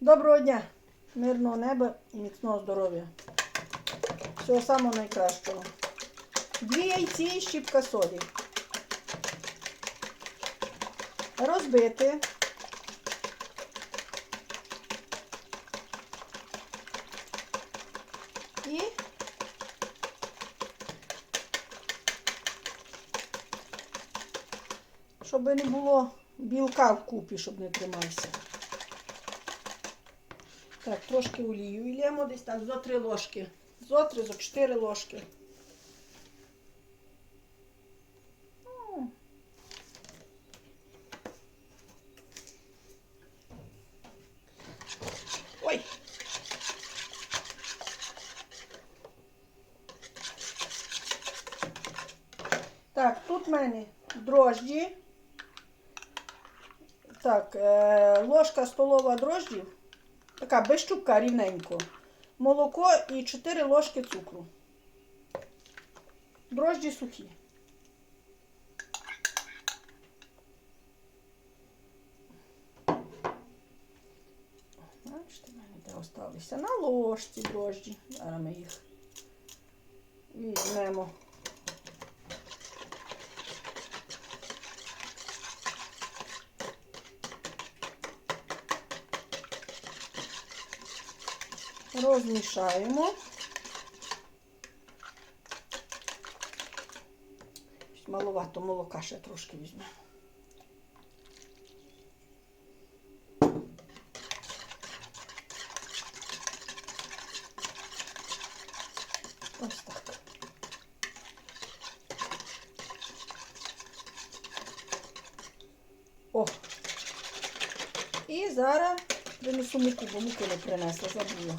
Доброго дня, мирного неба і міцного здоров'я. Всього самого найкращого. Дві яйці і щіпка солі. Розбити. І щоб не було білка в купі, щоб не тримався. Так, трошки олію ілємо десь так, зо три ложки. Зо три, зо чотири ложки. Ой. Так, тут в мене дрожджі. Так, е, ложка столова дрожджів. Така без щупка рівненько. Молоко і 4 ложки цукру. Дрожджі сухі. Бачите, в мене де осталися на ложці дрожджі. Зараз ми їх візьмемо. Розмішаємо. Маловато молока ще трошки візьмемо. Ось так. О. І зараз принесу муку, бо муки не принесла, забула.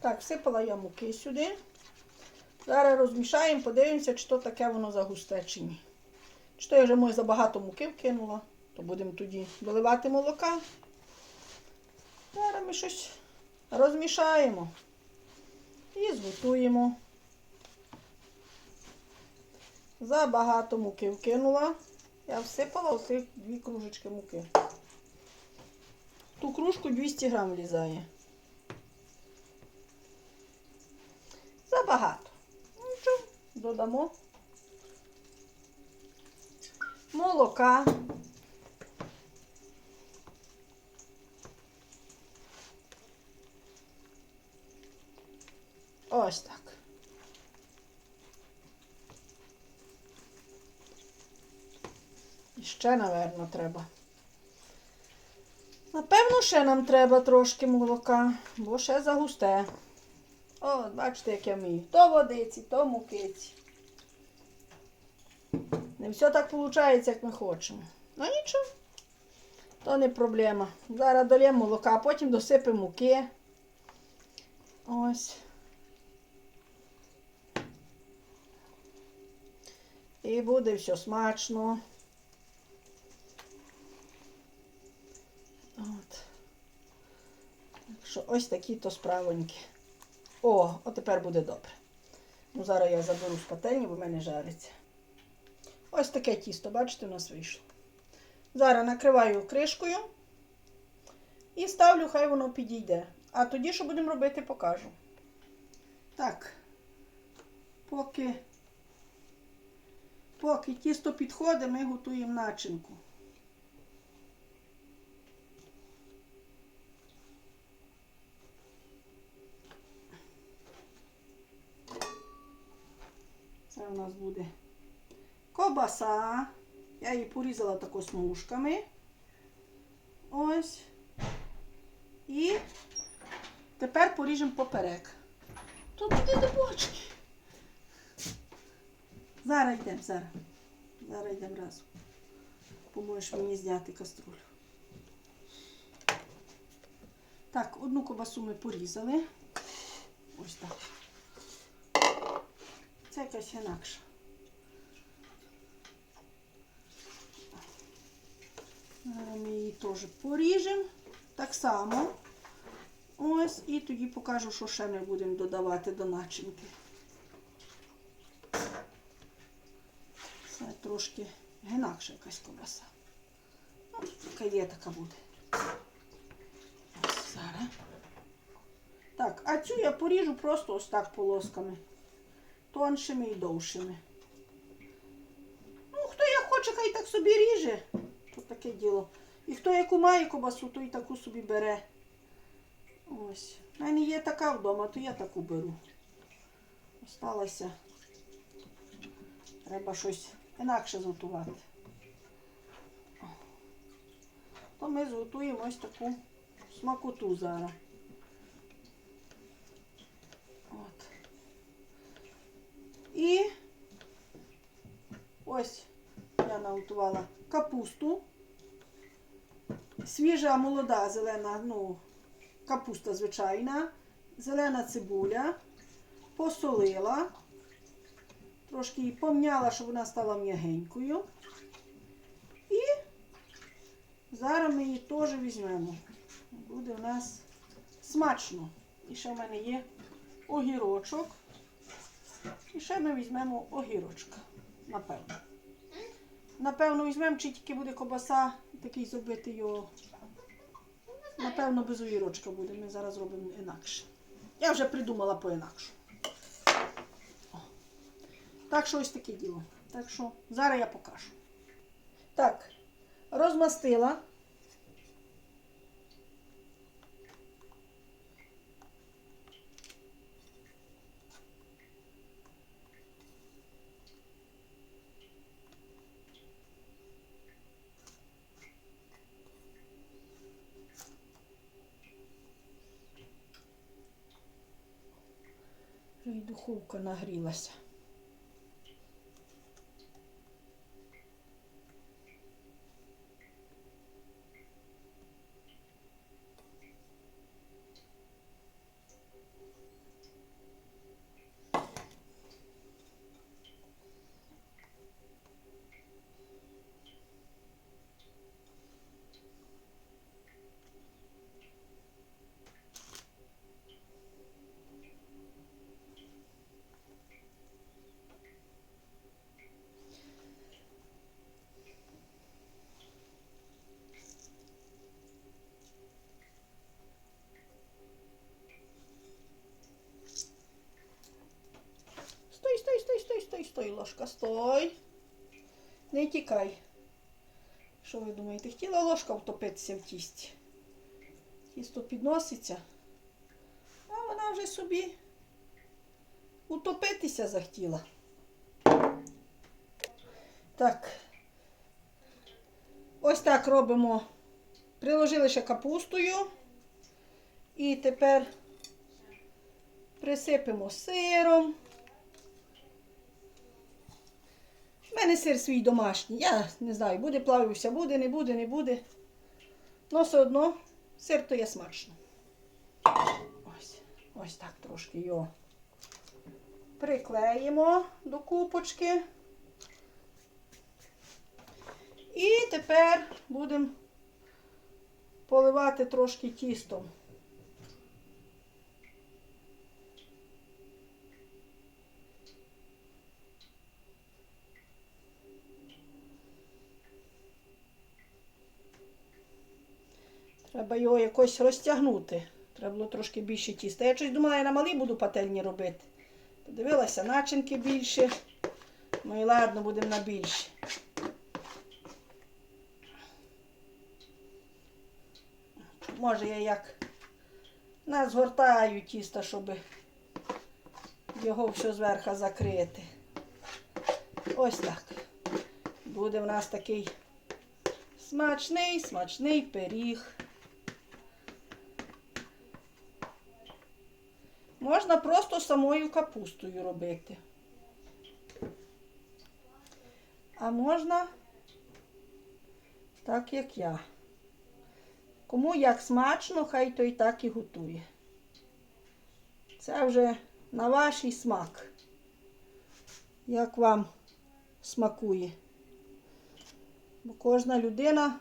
Так, всипала я муки сюди. Зараз розмішаємо, подивимося, чи то таке воно загусте чи ні. Чи то я вже може забагато муки вкинула, то будемо тоді доливати молока. Зараз ми щось розмішаємо і зготуємо. Забагато муки вкинула. Я всипала оцих дві кружечки муки. Ту кружку 200 грам влізає. Забагато. Ну, Нічого, додамо. Молока. Ось так. І ще, напевно, треба. Напевно, ще нам треба трошки молока, бо ще загусте. О, бачите, як я вмію. То водиці, то мукиці. Не все так виходить, як ми хочемо. Ну нічого. То не проблема. Зараз долємо молока, а потім досипемо муки. Ось. І буде все смачно. От. Так що ось такі то справоньки. О, от тепер буде добре. Ну, зараз я заберу з пательні, бо в мене жариться. Ось таке тісто, бачите, у нас вийшло. Зараз накриваю кришкою і ставлю, хай воно підійде. А тоді, що будемо робити, покажу. Так, поки, поки тісто підходить, ми готуємо начинку. Це у нас буде ковбаса. Я її порізала тако смужками. Ось. І тепер поріжемо поперек. Тут туди до бочки. Зараз йдемо, зараз. Зараз йдемо разом. Поможеш мені зняти каструлю. Так, одну ковбасу ми порізали. Ось так. Це якась інакша. Ми її теж поріжемо. Так само. Ось, і тоді покажу, що ще ми будемо додавати до начинки. Це трошки інакша якась ковбаса. Ну, яка є, така буде. Ось зараз. Так, а цю я поріжу просто ось так полосками. Тоншими і довшими. Ну, хто як хоче, хай так собі ріже. Тут таке діло. І хто яку має кобасу, то і таку собі бере. Ось. У мене є така вдома, то я таку беру. Осталося. Треба щось інакше зготувати. То ми зготуємо ось таку смакоту зараз. От. І ось я капусту. Свіжа молода зелена, ну, капуста звичайна, зелена цибуля, посолила, трошки її помняла, щоб вона стала м'ягенькою. І зараз ми її теж візьмемо. Буде у нас смачно. І ще в мене є огірочок. І ще ми візьмемо огірочка, напевно. Напевно, візьмемо, чи тільки буде кобаса, такий зробити його. Напевно, без огірочка буде. Ми зараз зробимо інакше. Я вже придумала по-інакше. Так що ось таке діло. Так що зараз я покажу. Так, розмастила. Й духовка нагрілася. Ложка, стой. Не тікай. Що ви думаєте, хотіла ложка втопитися в тісті? Тісто підноситься, а вона вже собі утопитися захотіла. Так. Ось так робимо. Приложили ще капустою. І тепер присипемо сиром. У мене сир свій домашній. Я не знаю, буде плавився, буде, не буде, не буде. Но все одно сир то є смачно. Ось, ось так трошки його приклеїмо до купочки. І тепер будемо поливати трошки тістом. Треба його якось розтягнути. Треба було трошки більше тіста. Я щось думала, я на малій буду пательні робити. Подивилася, начинки більше. Ну і ладно, будемо на більше. Може я як назгортаю тісто, щоб його все зверху закрити. Ось так. Буде в нас такий смачний, смачний пиріг. Можна просто самою капустою робити. А можна так, як я. Кому як смачно, хай той так і готує. Це вже на ваш смак. Як вам смакує. Бо кожна людина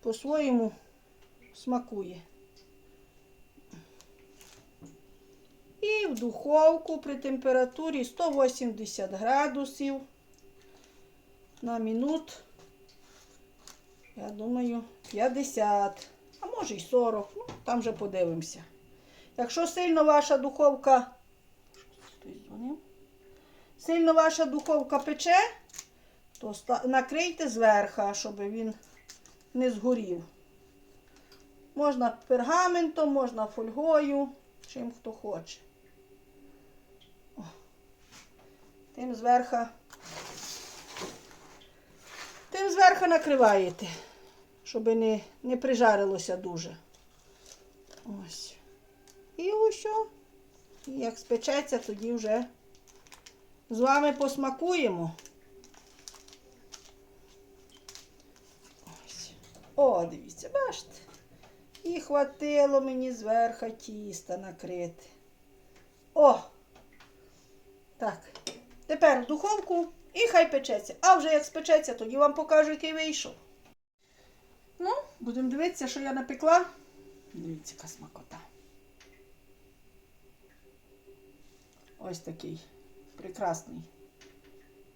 по-своєму смакує. І в духовку при температурі 180 градусів на минут Я думаю, 50, а може й 40. Ну, там вже подивимося. Якщо сильно ваша духовка. Сильно ваша духовка пече, то накрийте зверху, щоб він не згорів. Можна пергаментом, можна фольгою, чим хто хоче. О. Тим зверху. Тим зверху накриваєте, щоб не, не прижарилося дуже. Ось. І усе. І як спечеться, тоді вже з вами посмакуємо. Ось. О, дивіться, бачите. І хватило мені зверху тіста накрити. О! Так. Тепер в духовку і хай печеться. А вже як спечеться, тоді вам покажу, який вийшов. Ну, будемо дивитися, що я напекла. Дивіться, яка смакота. Ось такий прекрасний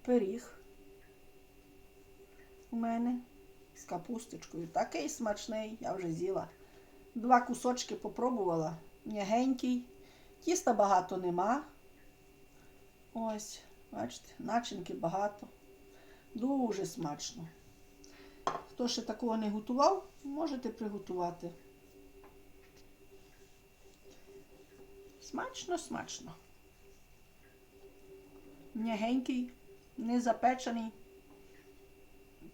пиріг у мене з капусточкою. Такий смачний, я вже з'їла. Два кусочки попробувала. М'ягенький. Тіста багато нема. Ось, бачите, начинки багато. Дуже смачно. Хто ще такого не готував, можете приготувати. Смачно, смачно. М'ягенький, не запечений.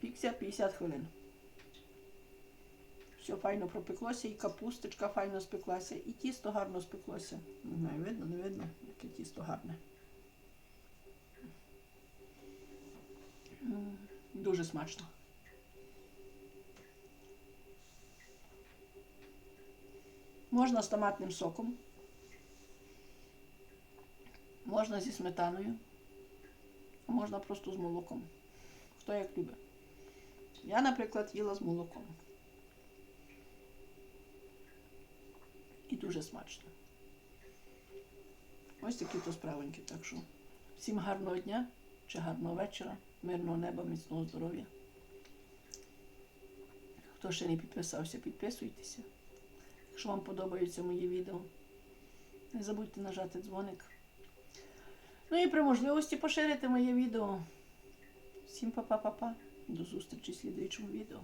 Пікся 50 хвилин. Все файно пропеклося, і капусточка файно спеклася, і тісто гарно спеклося. Не видно, не видно, яке тісто гарне. Дуже смачно. Можна з томатним соком. Можна зі сметаною. А можна просто з молоком. Хто як любить. Я, наприклад, їла з молоком. І дуже смачно. Ось такі то справоньки. Так що всім гарного дня чи гарного вечора, мирного неба, міцного здоров'я. Хто ще не підписався, підписуйтеся. Якщо вам подобаються мої відео, не забудьте нажати дзвоник. Ну і при можливості поширити моє відео. Всім па-па-па-па. До зустрічі в слідуючому відео.